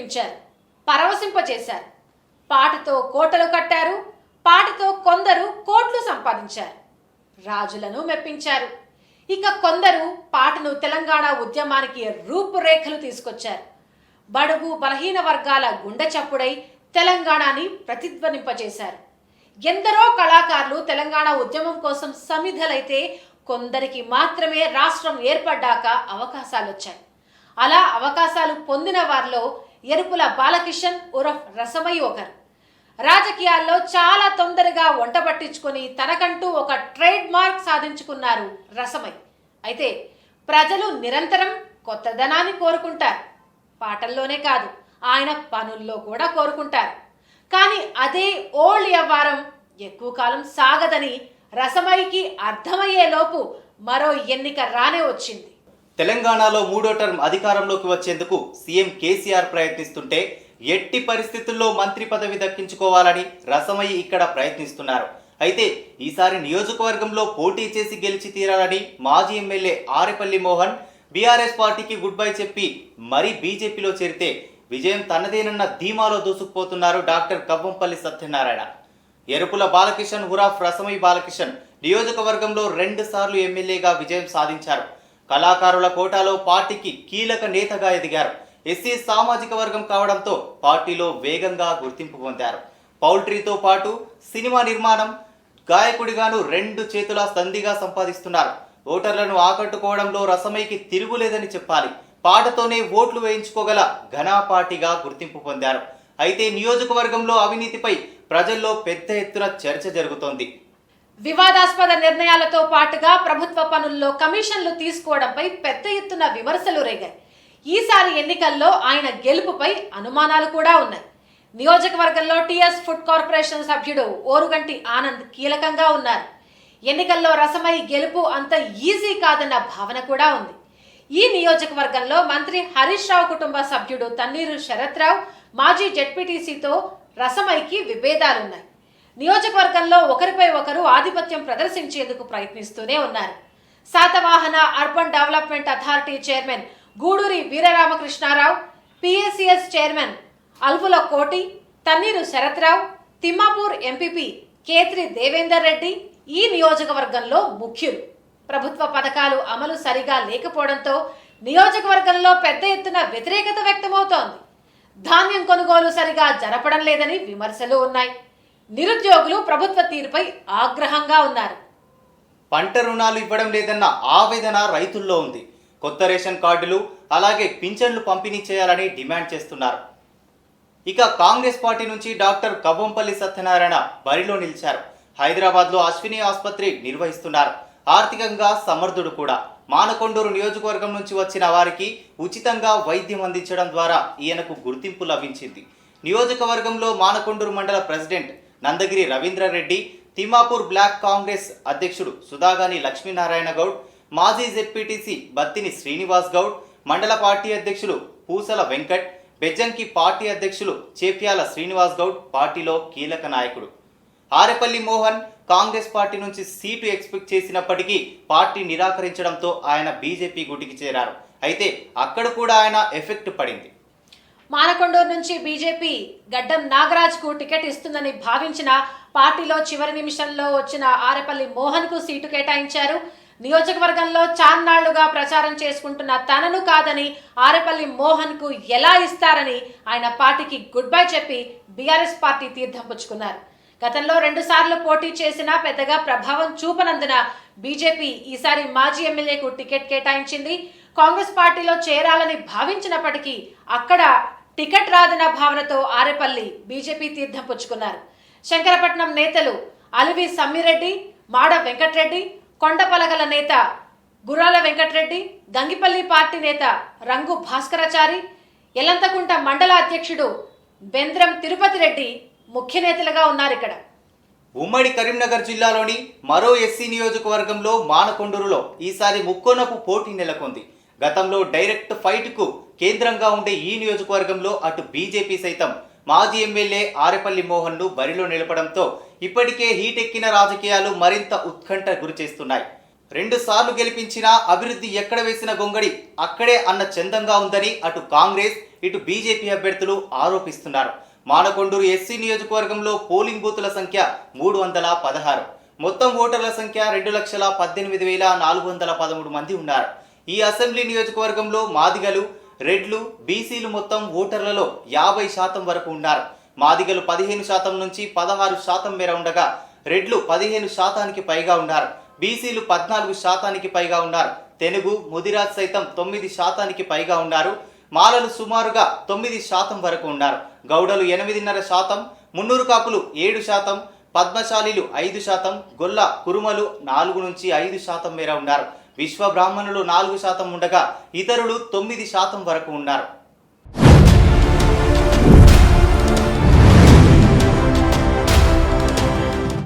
మెప్పించారు పరవశింపజేశారు. పాటతో కోటలు కట్టారు. పాటతో కొందరు కోట్లు సంపాదించారు. రాజులను మెప్పించారు. ఇక కొందరు పాటను తెలంగాణ ఉద్యమానికి రూపురేఖలు తీసుకొచ్చారు. బడుగు బలహీన వర్గాల గుండె చప్పుడై తెలంగాణని ప్రతిధ్వనింపజేశారు. ఎందరో కళాకారులు తెలంగాణ ఉద్యమం కోసం సమిధలైతే కొందరికి మాత్రమే రాష్ట్రం ఏర్పడ్డాక అవకాశాలు వచ్చాయి అలా అవకాశాలు పొందిన వారిలో ఎరుపుల బాలకిషన్ ఉరఫ్ రసమై ఒకరు. రాజకీయాల్లో చాలా తొందరగా వంట పట్టించుకొని తనకంటూ ఒక ట్రేడ్ మార్క్ సాధించుకున్నారు రసమై. అయితే ప్రజలు నిరంతరం కొత్తదనాన్ని కోరుకుంటారు. పాటల్లోనే కాదు ఆయన పనుల్లో కూడా కోరుకుంటారు. కానీ అదే ఓల్డ్ వ్యవహారం ఎక్కువ కాలం సాగదని రసమైకి అర్థమయ్యేలోపు మరో ఎన్నిక రానే వచ్చింది. తెలంగాణలో మూడో టర్మ్ అధికారంలోకి వచ్చేందుకు సీఎం కేసీఆర్ ప్రయత్నిస్తుంటే ఎట్టి పరిస్థితుల్లో మంత్రి పదవి దక్కించుకోవాలని రసమయ్య ఇక్కడ ప్రయత్నిస్తున్నారు. అయితే ఈసారి నియోజకవర్గంలో పోటీ చేసి గెలిచి తీరాలని మాజీ ఎమ్మెల్యే ఆరెపల్లి మోహన్ బీఆర్ఎస్ పార్టీకి గుడ్ బై చెప్పి మరీ బీజేపీలో చేరితే విజయం తనదేనన్న ధీమాలో దూసుకుపోతున్నారు డాక్టర్ కవ్వంపల్లి సత్యనారాయణ. ఎరుపుల బాలకిషన్ హురాఫ్ రసమై బాలకిషన్ నియోజకవర్గంలో రెండు సార్లు ఎమ్మెల్యేగా విజయం సాధించారు. కళాకారుల కోటాలో పార్టీకి కీలక నేతగా ఎదిగారు. ఎస్సీ సామాజిక వర్గం కావడంతో పార్టీలో వేగంగా గుర్తింపు పొందారు. పౌల్ట్రీతో పాటు సినిమా నిర్మాణం గాయకుడిగాను రెండు చేతుల సంధిగా సంపాదిస్తున్నారు. ఓటర్లను ఆకట్టుకోవడంలో రసమైకి తిరుగులేదని చెప్పాలి. పాటతోనే ఓట్లు వేయించుకోగల ఘనా పార్టీగా గుర్తింపు పొందారు. అయితే నియోజకవర్గంలో అవినీతిపై ప్రజల్లో పెద్ద ఎత్తున చర్చ జరుగుతోంది. వివాదాస్పద నిర్ణయాలతో పాటుగా ప్రభుత్వ పనుల్లో కమిషన్లు తీసుకోవడంపై పెద్ద ఎత్తున విమర్శలు రేగాయి. ఈసారి ఎన్నికల్లో ఆయన గెలుపుపై అనుమానాలు కూడా ఉన్నాయి. నియోజకవర్గంలో టీఎస్ ఫుడ్ కార్పొరేషన్ సభ్యుడు ఓరుగంటి ఆనంద్ కీలకంగా ఉన్నారు. ఎన్నికల్లో రసమై గెలుపు అంత ఈజీ కాదన్న భావన కూడా ఉంది. ఈ నియోజకవర్గంలో మంత్రి హరీష్ రావు కుటుంబ సభ్యుడు తన్నీరు శరత్ రావు మాజీ జెడ్పీటీసీతో రసమైకి విభేదాలున్నాయి. నియోజకవర్గంలో ఒకరిపై ఒకరు ఆధిపత్యం ప్రదర్శించేందుకు ప్రయత్నిస్తూనే ఉన్నారు. Satavahana urban development authority chairman Gooduri Veeraramakrishnarao PSCS chairman Alpula Koti Thanneeru Sharath Rao Thimmapur MPP Kethri Devender Reddy ఈ నియోజకవర్గంలో ముఖ్యులు. ప్రభుత్వ పథకాలు అమలు సరిగా లేకపోవడంతో నియోజకవర్గంలో పెద్ద ఎత్తున వ్యతిరేకత వ్యక్తమవుతోంది. ధాన్యం కొనుగోలు సరిగా జరపడం లేదని విమర్శలు ఉన్నాయి. నిరుద్యోగులు ప్రభుత్వ తీరుపై ఆగ్రహంగా ఉన్నారు. పంట రుణాలు ఇవ్వడం లేదన్న ఆవేదన రైతుల్లో ఉంది. కొత్త రేషన్ కార్డులు అలాగే పింఛన్లు పంపిణీ చేయాలని డిమాండ్ చేస్తున్నారు. ఇక కాంగ్రెస్ పార్టీ నుంచి డాక్టర్ కవ్వంపల్లి సత్యనారాయణ బరిలో నిలిచారు. హైదరాబాద్లో అశ్విని ఆసుపత్రి నిర్వహిస్తున్నారు. ఆర్థికంగా సమర్థుడు కూడా. మానకొండూరు నియోజకవర్గం నుంచి వచ్చిన వారికి ఉచితంగా వైద్యం అందించడం ద్వారా ఈయనకు గుర్తింపు లభించింది. నియోజకవర్గంలో Manakondur mandal president Nandagiri Ravindra Reddy Thimapur block Congress అధ్యక్షుడు సుధాగాని లక్ష్మీనారాయణ గౌడ్ మాజీ జెడ్పీటీసీ బత్తిని శ్రీనివాస్ గౌడ్ మండల పార్టీ అధ్యక్షులు పూసల వెంకట్ బెజ్జంకి పార్టీ అధ్యక్షులు చేప్యాల శ్రీనివాస్ గౌడ్ పార్టీలో కీలక నాయకుడు. ఆరెపల్లి మోహన్ కాంగ్రెస్ పార్టీ నుంచి సీటు ఎక్స్పెక్ట్ చేసినప్పటికీ పార్టీ నిరాకరించడంతో ఆయన బీజేపీ గుటికి చేరారు. అయితే అక్కడ కూడా ఆయన ఎఫెక్ట్ పడింది. మానకొండూరు నుంచి బీజేపీ గడ్డం నాగరాజ్కు టికెట్ ఇస్తుందని భావించిన పార్టీలో చివరి నిమిషంలో వచ్చిన ఆరెపల్లి మోహన్కు సీటు కేటాయించారు. నియోజకవర్గంలో చాన్నాళ్ళుగా ప్రచారం చేసుకుంటున్న తనను కాదని ఆరెపల్లి మోహన్కు ఎలా ఇస్తారని ఆయన పార్టీకి గుడ్ బై చెప్పి బీఆర్ఎస్ పార్టీ తీర్థం పుచ్చుకున్నారు. గతంలో రెండుసార్లు పోటీ చేసినా పెద్దగా ప్రభావం చూపనందున బీజేపీ ఈసారి మాజీ ఎమ్మెల్యేకు టికెట్ కేటాయించింది. కాంగ్రెస్ పార్టీలో చేరాలని భావించినప్పటికీ అక్కడ టికెట్ రాదన్న భావనతో ఆరేపల్లి బీజేపీ తీర్థం పుచ్చుకున్నారు. శంకరపట్నం నేతలు అలివి సమ్మిరెడ్డి మాడ వెంకట్రెడ్డి కొండపలగల నేత గుర్రాల వెంకట్రెడ్డి గంగిపల్లి పార్టీ నేత రంగు భాస్కరాచారి ఎలంతకుంట మండల అధ్యక్షుడు బెంద్రం తిరుపతి రెడ్డి ముఖ్య నేతలుగా ఉన్నారు ఇక్కడ. ఉమ్మడి కరీంనగర్ జిల్లాలోని మరో ఎస్సీ నియోజకవర్గంలో మానకొండూరులో ఈసారి ముక్కోనపు పోటీ నెలకొంది. గతంలో డైరెక్ట్ ఫైట్కు కేంద్రంగా ఉండే ఈ నియోజకవర్గంలో అటు బీజేపీ సైతం మాజీ ఎమ్మెల్యే ఆరెపల్లి మోహన్ను బరిలో నిలపడంతో ఇప్పటికే హీటెక్కిన రాజకీయాలు మరింత ఉత్కంఠ గురిచేస్తున్నాయి. రెండు సార్లు గెలిపించిన అభివృద్ధి ఎక్కడ వేసిన గొంగడి అక్కడే అన్న చందంగా ఉందని అటు కాంగ్రెస్ ఇటు బీజేపీ అభ్యర్థులు ఆరోపిస్తున్నారు. మానకొండూరు ఎస్సీ నియోజకవర్గంలో పోలింగ్ బూతుల సంఖ్య మూడు వందల పదహారు. మొత్తం ఓటర్ల సంఖ్య రెండు లక్షల పద్దెనిమిది వేల నాలుగు వందల పదమూడు మంది ఉన్నారు. ఈ అసెంబ్లీ నియోజకవర్గంలో మాదిగలు రెడ్లు బీసీలు మొత్తం ఓటర్లలో యాభై శాతం వరకు ఉన్నారు. మాదిగలు పదిహేను శాతం నుంచి పదహారు శాతం మేర ఉండగా రెడ్లు పదిహేను శాతానికి పైగా ఉన్నారు. బీసీలు పద్నాలుగు శాతానికి పైగా ఉన్నారు. తెలుగు ముదిరాజ్ సైతం తొమ్మిది శాతానికి పైగా ఉన్నారు. మాలలు సుమారుగా తొమ్మిది శాతం వరకు ఉన్నారు. గౌడలు ఎనిమిదిన్నర శాతం మున్నూరు కాపులు ఏడు శాతం పద్మశాలీలు ఐదు శాతం గొల్ల కురుమలు నాలుగు నుంచి ఐదు శాతం మేర ఉన్నారు. విశ్వ బ్రాహ్మణులు నాలుగు శాతం ఉండగా ఇతరులు తొమ్మిది శాతం వరకు ఉన్నారు.